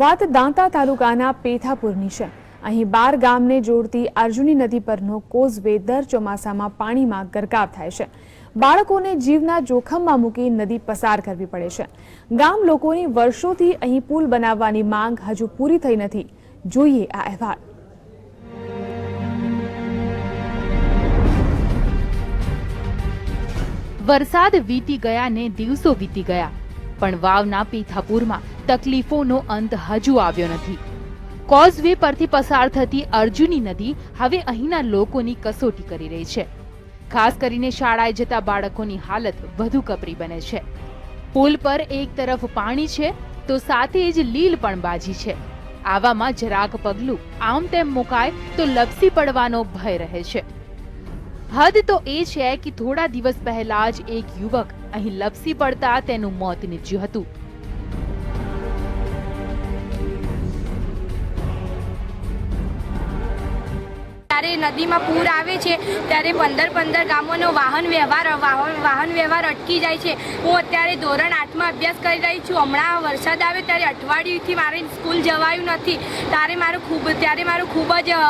વાત દાંતા તાલુકાના પેથાપુરની છે. અહીં બાર ગામને જોડતી અર્જુની નદી પરનો કોઝવે દર ચોમાસામાં પાણીમાં ગરકાવ થાય છે. બાળકોને જીવના જોખમમાં મૂકી નદી પસાર કરવી પડે છે. ગામ લોકોની વર્ષોથી અહીં પુલ બનાવવાની માંગ હજુ પૂરી થઈ નથી. જોઈએ આ અહેવાલ. વરસાદ વીતી ગયા ને દિવસો વીતી ગયા, પણ વાવના પીથાપુરમાં તકલીફોનો અંત હજુ આવ્યો નથી. કોઝવે પરથી પસાર થતી અર્જુની નદી હવે અહીંના લોકોની કસોટી કરી રહી છે. ખાસ કરીને શાળાએ જતા બાળકોની હાલત વધુ કપરી બને છે. પુલ પર એક તરફ પાણી છે, તો સાથે જ લીલ પણ બાજી છે. આવામાં જરાક પગલું આમ તેમ મુકાય તો લપસી પડવાનો ભય રહે છે. હદ તો એ છે કે થોડા દિવસ પહેલા જ એક યુવક અહીં લપસી પડતા તેનું મોત નીપજ્યું હતું. ત્યારે નદીમાં પૂર આવે છે, ત્યારે પંદર પંદર ગામોનો વાહન વ્યવહાર વાહન વ્યવહાર અટકી જાય છે. હું અત્યારે ધોરણ આઠમાં અભ્યાસ કરી રહી છું. હમણાં વરસાદ આવે ત્યારે અઠવાડિયુંથી મારે સ્કૂલ જવાયું નથી. ત્યારે મારું ખૂબ, ત્યારે મારું ખૂબ જ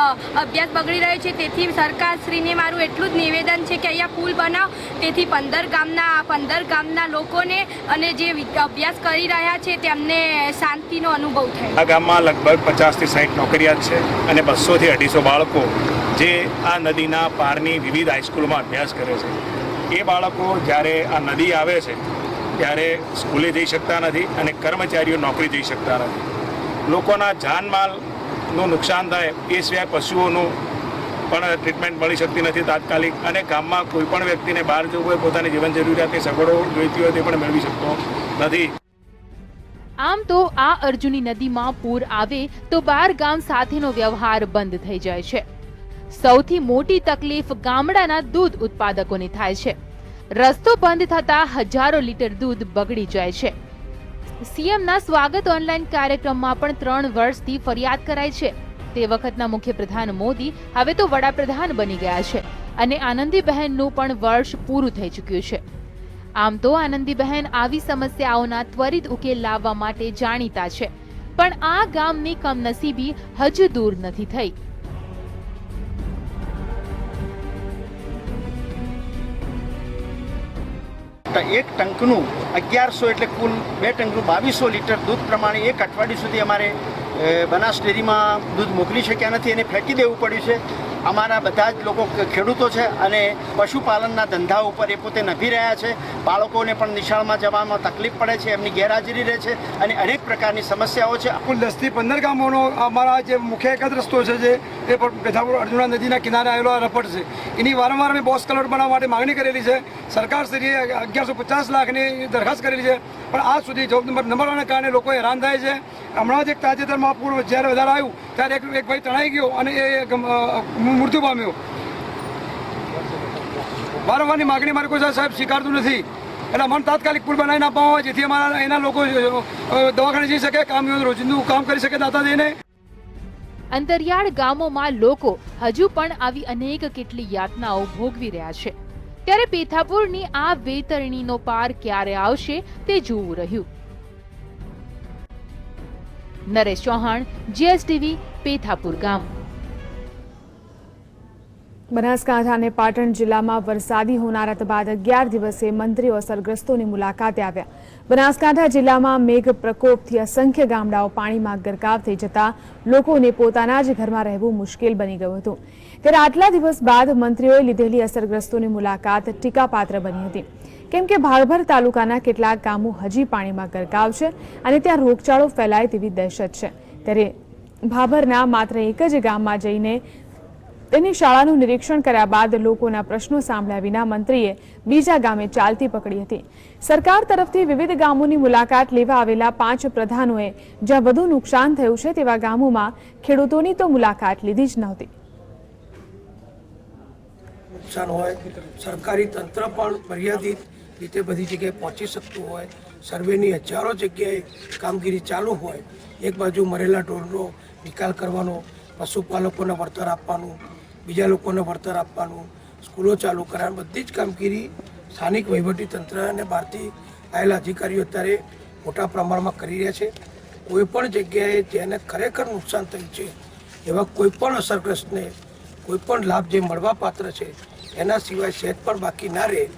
અભ્યાસ બગડી રહ્યો છે. તેથી સરકારશ્રીને મારું એટલું જ નિવેદન છે કે અહીંયા પુલ બનાવ. તેથી પંદર ગામના પંદર ગામના લોકોને અને જે અભ્યાસ કરી રહ્યા છે, તેમને શાંતિનો અનુભવ થાય. આ ગામમાં લગભગ પચાસથી સાઠ નોકરિયાત છે અને બસોથી અઢીસો બાળકો જે આ નદીના પારની વિવિધ હાઈસ્કૂલમાં અભ્યાસ કરે છે. એ બાળકો જ્યારે આ નદી આવે છે, ત્યારે સ્કૂલે જઈ શકતા નથી અને કર્મચારીઓ નોકરી જઈ શકતા નથી. લોકોના જાનમાલનું નુકસાન થાય એ સિવાય પશુઓનું પણ ટ્રીટમેન્ટ મળી શકતી નથી તાત્કાલિક અને ગામમાં કોઈ પણ વ્યક્તિને બહાર જવું હોય, પોતાની જીવન જરૂરિયાતની સગવડો જોઈતી હોય તે પણ મેળવી શકતો નથી. આમ તો આ અર્જુની નદીમાં પૂર આવે તો બાર ગામ સાથેનો વ્યવહાર બંધ થઈ જાય છે. સૌથી મોટી તકલીફ ગામડાના દૂધ ઉત્પાદકોને થાય છે. રસ્તો બંધ થતા હજારો લીટર દૂધ બગડી જાય છે. સીએમના સ્વાગત ઓનલાઈન કાર્યક્રમમાં પણ ત્રણ વર્ષથી ફરિયાદ કરાઈ છે. તે વખતના મુખ્યપ્રધાન મોદી હવે તો વડાપ્રધાન બની ગયા છે અને આનંદીબહેનનું પણ વર્ષ પૂરું થઈ ચૂક્યું છે. આમ તો આનંદીબહેન આવી સમસ્યાઓના ત્વરિત ઉકેલ લાવવા માટે જાણીતા છે. પણ આ ગામની કમનસીબી હજુ દૂર નથી થઈ. એક ટંકનું અગિયારસો એટલે કુલ બે ટંકનું બાવીસો લીટર દૂધ પ્રમાણે એક અઠવાડિયું સુધી અમારે બનાસ ડેરીમાં દૂધ મોકલી શક્યા નથી. એને ફેંકી દેવું પડ્યું છે. અમારા બધા જ લોકો ખેડૂતો છે અને પશુપાલનના ધંધા ઉપર એ પોતે નભી રહ્યા છે. બાળકોને પણ નિશાળમાં જવામાં તકલીફ પડે છે, એમની ગેરહાજરી રહે છે અને અનેક પ્રકારની સમસ્યાઓ છે. કુલ દસથી પંદર ગામોનો અમારા જે મુખ્ય એક રસ્તો છે જે, એ પેથાપુર અર્જુના નદીના કિનારે આવેલો આ રપટ છે. એની વારંવાર અમે બોસ કલર બનાવવા માટે માગણી કરેલી છે. સરકારશ્રીએ અગિયારસો પચાસ લાખની દરખાસ્ત કરેલી છે. પણ આજ સુધી જોબ નંબર નંબરવાના કારણે લોકો હેરાન થાય છે. હમણાં જ એક તાજેતરમાં પૂર જ્યારે વધારે આવ્યું, ત્યારે એક એક ભાઈ તણાઈ ગયો અને એ મૃત્યુ પામ્યો. વારંવારની માગણી મારે કોઈ સાહેબ સ્વીકારતું નથી. એટલે અમને તાત્કાલિક પુલ બનાવીને આપવામાં આવે, જેથી અમારા એના લોકો દવાખાને જઈ શકે, કામ રોજિંદુ કામ કરી શકે, દાતા દઈને અંતરિયાળ ગામોમાં લોકો હજુ પણ આવી અનેક કેટલી યાતનાઓ ભોગવી રહ્યા છે. ત્યારે પેથાપુરની આ વેતરણીનો પાર ક્યારે આવશે તે જોવું રહ્યું. નરેશ ચૌહાણ, જીએસટીવી, પેથાપુર ગામ. બનાસકાંઠા અને પાટણ જિલ્લામાં વરસાદી હોનારત બાદ અગિયાર દિવસે મંત્રીઓ અસરગ્રસ્તોની મુલાકાતે આવ્યા. બનાસકાંઠા જિલ્લામાં મેઘ પ્રકોપથી અસંખ્ય ગામડાઓ પાણીમાં ગરકાવ થઈ જતા લોકોને પોતાના જ ઘરમાં રહેવું મુશ્કેલ બની ગયું હતું. ત્યારે આટલા દિવસ બાદ મંત્રીઓએ લીધેલી અસરગ્રસ્તોની મુલાકાત ટીકાપાત્ર બની હતી. કેમ કે ભાળભર તાલુકાના કેટલાક ગામો હજી પાણીમાં ગરકાવ છે અને ત્યાં રોગચાળો ફેલાય તેવી દહેશત છે. ત્યારે ભાભરના માત્ર એક જ ગામમાં જઈને તેની શાળાનું નિરીક્ષણ કર્યા બાદ લોકોના પ્રશ્નો સાંભળ્યા વિના મંત્રીએ બીજા ગામે ચાલતી પકડી હતી. સરકાર તરફથી વિવિધ ગામોની મુલાકાત લેવા આવેલા પાંચ પ્રધાનોએ જ્યાં વધુ નુકસાન થયું છે તેવા ગામોમાં ખેડૂતોની તો મુલાકાત લીધી જ નહોતી. નુકસાન હોય, સરકારી તંત્ર પણ મર્યાદિત રીતે બધી જગ્યાએ પહોંચી શકતું હોય, સર્વેની હજારો જગ્યાએ કામગીરી ચાલુ હોય, એક બાજુ મરેલા ઢોરનો નિકાલ કરવાનો, પશુપાલકોને વળતર આપવાનું બીજા લોકોને વળતર આપવાનું, સ્કૂલો ચાલુ કરવાની, બધી જ કામગીરી સ્થાનિક તંત્ર અને બહારથી આવેલા અધિકારીઓ અત્યારે મોટા પ્રમાણમાં કરી રહ્યા છે. કોઈ પણ જગ્યાએ જેને ખરેખર નુકસાન થયું છે, એવા કોઈ પણ અસરગ્રસ્તને કોઈ પણ લાભ જે મળવાપાત્ર છે, એના સિવાય સહેજ પણ બાકી ના રહે.